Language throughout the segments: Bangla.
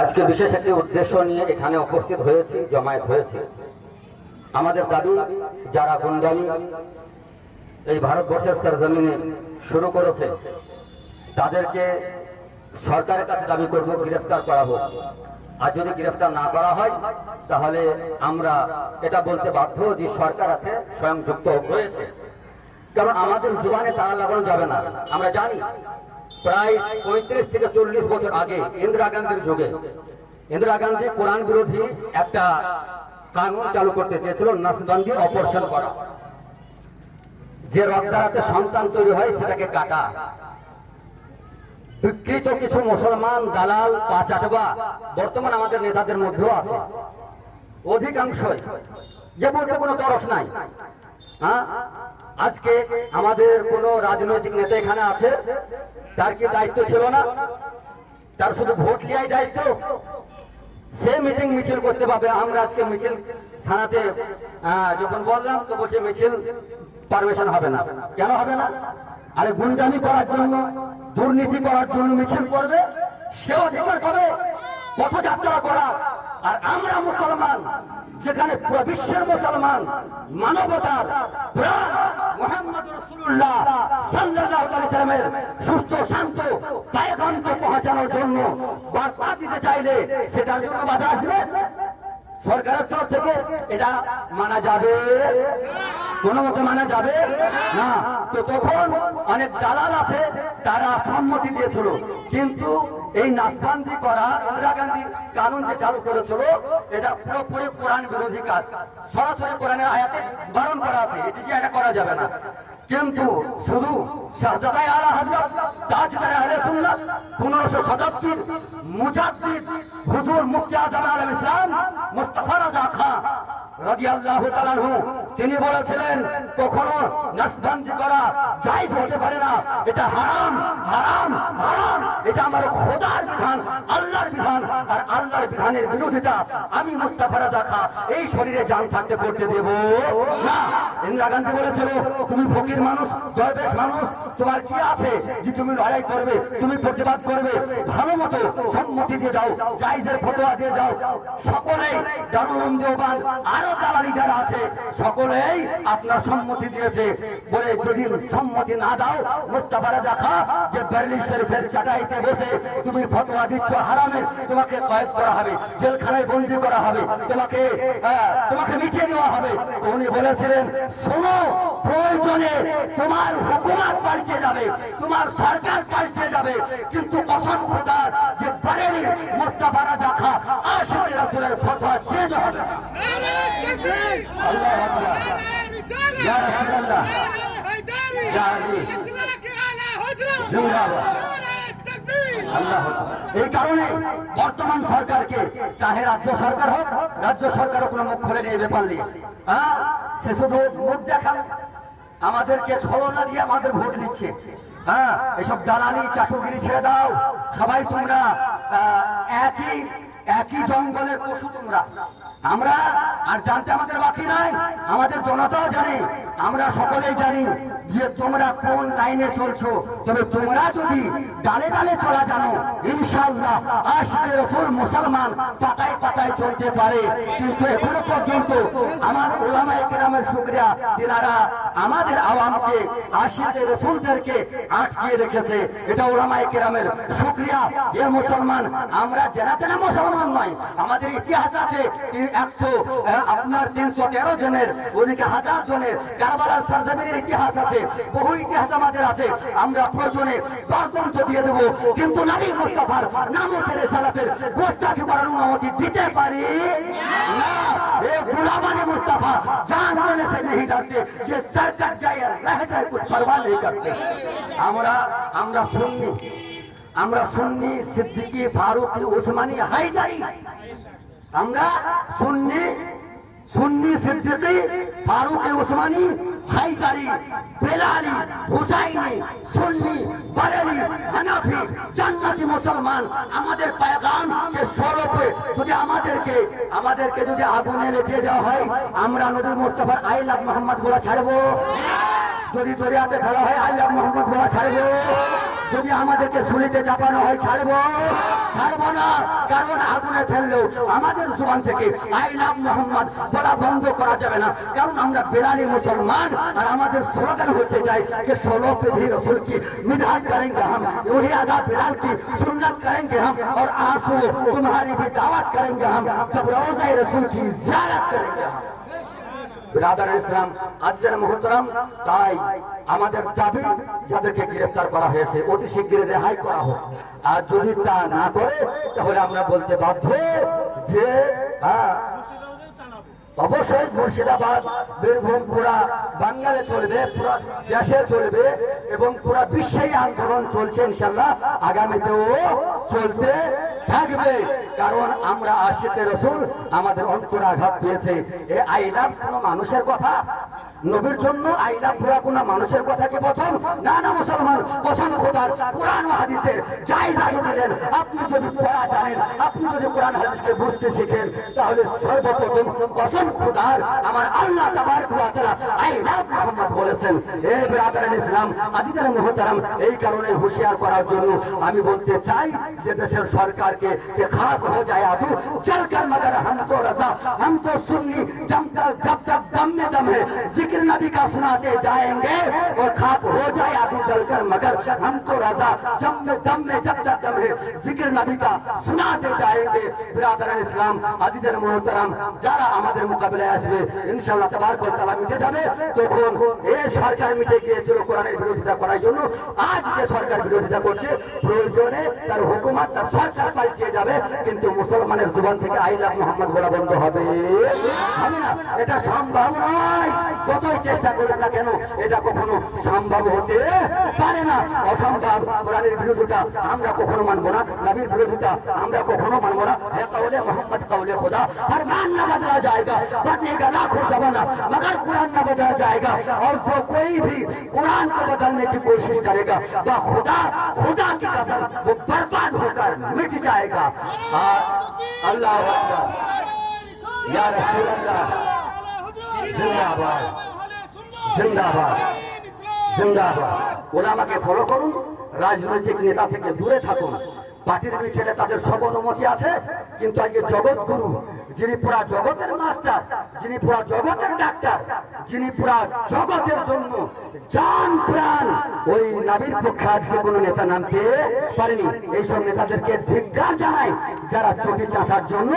আজকে বিশেষ একটি উদ্দেশ্য নিয়ে এখানে উপস্থিত হয়েছি, জমায়েত হয়েছে। আমাদের দাদু যারা গুন্ডামি এই ভারতবর্ষের সরজমিনে শুরু করেছে, তাদেরকে সরকারের কাছে দাবি করব, গ্রেফতার করা হোক। আর যদি গ্রেফতার না করা হয়, তাহলে আমরা এটা বলতে বাধ্য যে সরকার হাতে স্বয়ং যুক্ত হয়েছে। কারণ আমাদের জুবানে তারা লাগানো যাবে না। আমরা জানি প্রায় পঁয়ত্রিশ থেকে চল্লিশ বছর আগে ইন্দিরা গান্ধীর যুগে। ইন্দিরা গান্ধী কোরআন বিরোধী একটা কানুন চালু করতে চেয়েছিল নাসবন্দি অপারেশন করা। যে রদ্দারাতে সন্তান তৈরি হয়, সেটাকে কাটা। বিকৃত কিছু মুসলমান, দালাল, পাচাটবা বর্তমান আমাদের নেতাদের মধ্যেও আছে। অধিকাংশই। যে বলতে কোনো তরস নাই। হ্যাঁ? আজকে আমাদের কোন রাজনৈতিক নেতা এখানে আছে? তার কি দায়িত্ব ছিল না? তার শুধু ভোট লিয়াই দায়িত্ব? সে মিটিং মিছিল করতে পারবে। আমরা আজকে মিছিল থানাতে যখন বললাম, তো বলছে মিছিল পারমিশন হবে না। কেন হবে না? আরে গুন্ডামি করার জন্য, দুর্নীতি করার জন্য মিছিল করবে। সে অধিকার পাবে পথযাত্রা করা। আর আমরা মুসলমান, যেখানে পুরো বিশ্বের মুসলমান, মানবতার প্রাণ মোহাম্মদ রসুল্লাহ সাল্লাল্লাহু আলাইহি সাল্লামের সুস্থ, শান্ত পায়গামকে পৌঁছানোর জন্য বার্তা দিতে চাইলে সেটার জন্য বাধা আসবে? সরকারের তরফ থেকে এটা মানা যাবে? কোন মতে মানা যাবে? না। তো তখন অনেক দালাল আছে, তারা সম্মতি দিয়েছিল। কিন্তু এই নাসবান্দি করা ইন্দিরা গান্ধী কানুন যে চালু করেছিল, এটা পুরোপুরি কোরআন বিরোধী কাজ। সরাসরি কোরআনের আয়াতে বারণ করা আছে, এটি যে এটা করা যাবে না? কিন্তু শুধু শাহজাদাই আলা হযরত তাজদার আহলে সুন্নাত 1500 শতাব্দীর মুজাদ্দিদ হুজুর মুফতি আজম আলম ইসলাম, মুস্তাফা রাজা খান রাদিয়াল্লাহু তাআলা তিনি বলেছিলেন, কখনো নাসবন্দি করা জায়েজ হতে পারে না। এটা হারাম হারাম হারাম। এটা আমার খোদার বিধান, আল্লাহর বিধান। আর আল্লাহর বিধানের বিরোধিতা আমি মুস্তাফা রাজা খান এই শরীরে জান থাকতে করতে দেব না। ইন্দিরা গান্ধী বলেছিল, তুমি ফকির মানুষ, দরবেশ মানুষ। তোমার কি আছে যে তুমি লড়াই করবে, তুমি প্রতিবাদ করবে? ভালো মতো সম্মতি দিয়ে যাও জাইজের ফটোয়া দিয়ে যাও দারুল দেওবান আরও দালালি যারা আছে সকলেই আপনার সম্মতি দিয়েছে। বলে যদি সম্মতি না দাও, মুস্তাফা রাজা খা, যে বেরলি শরীফের চাটাইতে বসে তুমি ফতোয়া দিচ্ছ হারামে, তোমাকে কয়েদ করা হবে, জেলখানায় বন্দি করা হবে, তোমাকে তোমাকে মিটিয়ে দেওয়া হবে। উনি বলেছিলেন, শোনো, প্রয়োজনে তোমার হুকুমাত পাল্টে যাবে, তোমার সরকার পাল্টে যাবে, কিন্তু কসম খোদার যে বারেলি মুস্তাফা রাজা খা আশিক রাসূলের ফতোয়া চেঞ্জ হবে না। এই কারণে বর্তমান সরকারকে চাহে রাজ্য সরকার হোক, রাজ্য সরকারও কোনো মুখ খুলে নিয়ে ব্যাপার নিয়ে। হ্যাঁ? সে শুধু মুখ দেখান, আমাদেরকে ছলনা দিয়ে আমাদের ভোট নিচ্ছে হ্যাঁ? এসব দালালি চাটুগিরি ছেড়ে দাও। সবাই তোমরা একই একই জঙ্গলের পশু তোমরা। আমরা আর জানতে আমাদের বাকি নাই, আমাদের জনতাও জানে, আমরা সকলেই জানি যে তোমরা কোন লাইনে চলছো। তবে তোমরা যদি ডালে ডালে চলা জানো ইনশাল্লাহ আসবে রসুল মুসলমান পাতায় পাতায় চলতে পারে। কিন্তু এখনও পর্যন্ত আমার ওলামায় কেরামের শুক্রিয়া তিনারা আমাদের আওয়ামকে আশিতে রসুলদেরকে আটকিয়ে রেখেছে। এটা ওলামায় কেরামের শুক্রিয়া। এ মুসলমান, আমরা জেনা জেনা মুসলমান? নয় আমাদের ইতিহাস আছে একশো আপনার তিনশো তেরো জনের ওদিকে হাজার জনের কারবালার সারজামিনের ইতিহাস আছে বহু ইতিহাস আমাদের আছে আমরা প্রয়োজনে গণতন্ত্র দিয়ে দেবো কিন্তু নারী মুস্তাফার নামও ছেড়ে সালাতের গোস্তাকে করার অনুমতি দিতে পারি না এ गुलामाने मुस्तफा जान देने से नहीं डरते ये सर कट जाए या रह जाए कुछ परवाह नहीं करते আমরা আমরা সুন্নি আমরা সুন্নি সিদ্দিকি ফারুক ওসমানী হাইজারি। আমরা সুন্নি সুন্নি সিদ্দিকি ফারুকি ওসমানী হাইদারি বেলালি, হুসাইনি, সুন্নি, বারেলি, হানাফি, জান্নাতি মুসলমান। আমাদের পায়গাম কে স্বরূপে যদি আমাদেরকে আমাদেরকে যদি আগুনে লেগে দেওয়া হয়, আমরা নবী মুস্তফার আই লাভ মোহাম্মদ বলা ছাড়বো। যদি দরিয়াতে ফেলা হয়, আই লাভ মোহাম্মদ বলা ছাড়বো। যদি আমাদেরকে সুলিতে চাপানো হয় ছাড়বো ছাড়বো না কারণ আগুনে ফেললেও আমাদের জুবান থেকে আই লাভ মোহাম্মদ বলা বন্ধ করা যাবে না কারণ আমরা বেলালি মুসলমান আর আমাদের স্লোগান হচ্ছে এটাই कि ষোলো पीढ़ी रसूल की मिजाज करेंगे हम वही अदा बिलाल की सुन्नत करेंगे हम और आंसू तुम्हारी भी दावत करेंगे हम जब रोजा रसूल की जियारत करेंगे हम বিরাদার ইসলাম আজকের মহতরাম, তাই আমাদের দাবি যাদেরকে গ্রেফতার করা হয়েছে, অতি শীঘ্রই রেহাই করা হোক। আর যদি তা না করে, তাহলে আমরা বলতে বাধ্য যে হ্যাঁ অবশ্যই মুর্শিদাবাদ, বীরভূম পুরা বাঙালি চলবে, পুরা দেশে চলবে এবং পুরা বিশ্বেই আন্দোলন চলছে ইনশাল্লাহ আগামীতেও চলতে থাকবে। কারণ আমরা আশিতে রসুল আমাদের অন্তর আঘাত পেয়েছে। এ আইলাম কোনো মানুষের কথা নবীর জন্য আইনা পুরা কোন মানুষের কথা কি প্রথম? না না, মুসলমান কসম খোদার কোরআন হাদিসের যাই যাই দিলেন আপনি যদি পড়া জানেন, আপনি যদি কোরআন হাদিসকে বুঝতে শিখেন, তাহলে সর্বপ্রথম কসম খোদার আমার আল্লাহ তাবারক ওয়া তাআলা আইলা মুহাম্মদ বলেছেন। এ ব্রাদারান ইসলাম আজিজার মুহতারাম, এই কারণে হুঁশিয়ার করার জন্য আমি বলতে চাই যে দেশের সরকারকে কে খারাপ হয়ে যায় আবু চলকার মাদার হাম তো রাজা হাম তো সুন্নি জমতা জব তক দম মে দম হে है जिक्र नबी का सुनाते जाएंगे और खाक हो जाए आगे चलकर मगर हम तो रजा जब में दम में जब तक दम है जिक्र नबी का सुनाते जाएंगे बिरादरान ইসলাম আজিদের মোহতারাম যারা আমাদের মোকাবিলায় আসবে ইনশাআল্লাহ তাবার তালা মিটে যাবে তখন এই সরকার মিটে গিয়েছিল কোরআনের বিরোধিতা করার জন্য আজ যে সরকার বিরোধিতা করছে প্রয়োজনে তার হুকুমাত তার সরকার পাল্টিয়ে যাবে কিন্তু মুসলমানের জুবান থেকে আইলা মোহাম্মদ বলা বন্ধ হবে হবে না এটা সম্ভব নয় কতই চেষ্টা করবে না কেন এটা কখনো সম্ভব হতে পারে না অসম্ভব কোরআনের বিরোধিতা আমরা কখনো মানবো না নবীর বিরোধিতা আমরা কখনো মানবো না है कौले मोहम्मद कौले खुदा फरमान न बदला जाएगा बदलेगा लाखों जमाना मगर कुरान न बदला जाएगा और जो कोई भी कुरान को बदलने की कोशिश करेगा वह खुदा खुदा की कसम वो बर्बाद होकर मिट जाएगा और अल्लाह अकबर या रसूल अल्लाह जिंदाबाद জিন্দাবাদ। জিন্দাবাদ। ওলামাকে ফলো করুন, রাজনৈতিক নেতা থেকে দূরে থাকুন। পার্টির পিছনে তাদের সব অনুমতি আছে, কিন্তু আজকে জগৎ গুরু, যিনি পুরা জগতের মাস্টার, যিনি পুরা জগতের ডাক্তার, যিনি পুরা জগতের জন্য জান প্রাণ। ওই নাবির পক্ষে আজকে কোনো নেতা নামতে পারেনি। এইসব নেতাদেরকে ধিক্কার জানায় যারা চটি চাঁচার জন্য,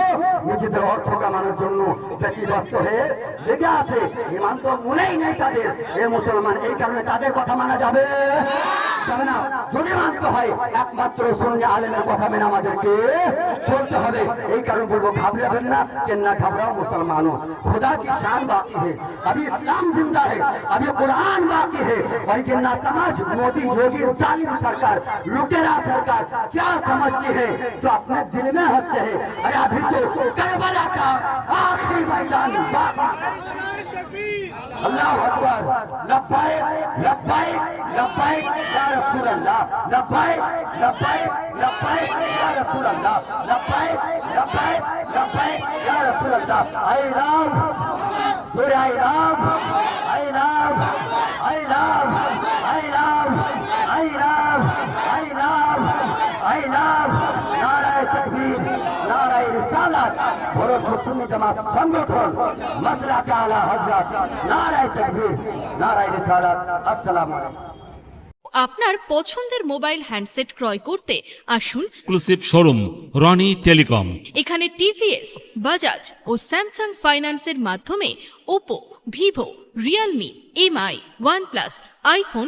নিজেদের অর্থ কামানোর জন্য ব্যতিব্যস্ত হয়ে লেগে আছে। ইমান তো মনেই নেই তাদের। এ মুসলমান, এই কারণে তাদের কথা মানা যাবে। যাবে না যদি মানতে হয় একমাত্র সঙ্গে আলেমের কথা মেনে আমাদেরকে চলতে হবে এই কারণে বলবো ঘাবড়াবেন না কেন না घबराओ मुसलमानों खुदा की शान बाकी है अभी इस्लाम जिंदा है अभी कुरान बाकी है और ये ना समझ मोदी योगी जालिम सरकार लुटेरा सरकार क्या समझती है जो अपने दिल में हंसते हैं अरे अभी तो करबला का आखिरी मैदान बाकी আল্লাহ আকবার। লব্বাইক লব্বাইক লব্বাইক ইয়া রাসূলুল্লাহ। লব্বাইক লব্বাইক লব্বাইক ইয়া রাসূলুল্লাহ। লব্বাইক লব্বাইক লব্বাইক ইয়া রাসূলুল্লাহ। আই লাভ সুরে I love I love I love I love I love I love. আপনার পছন্দের মোবাইল হ্যান্ডসেট ক্রয় করতে আসুন। শোরুম রনি টেলিকম এখানে টিভিএস বাজাজ ও স্যামসাং ফাইন্যান্সের মাধ্যমে Oppo Vivo Realme MI OnePlus iPhone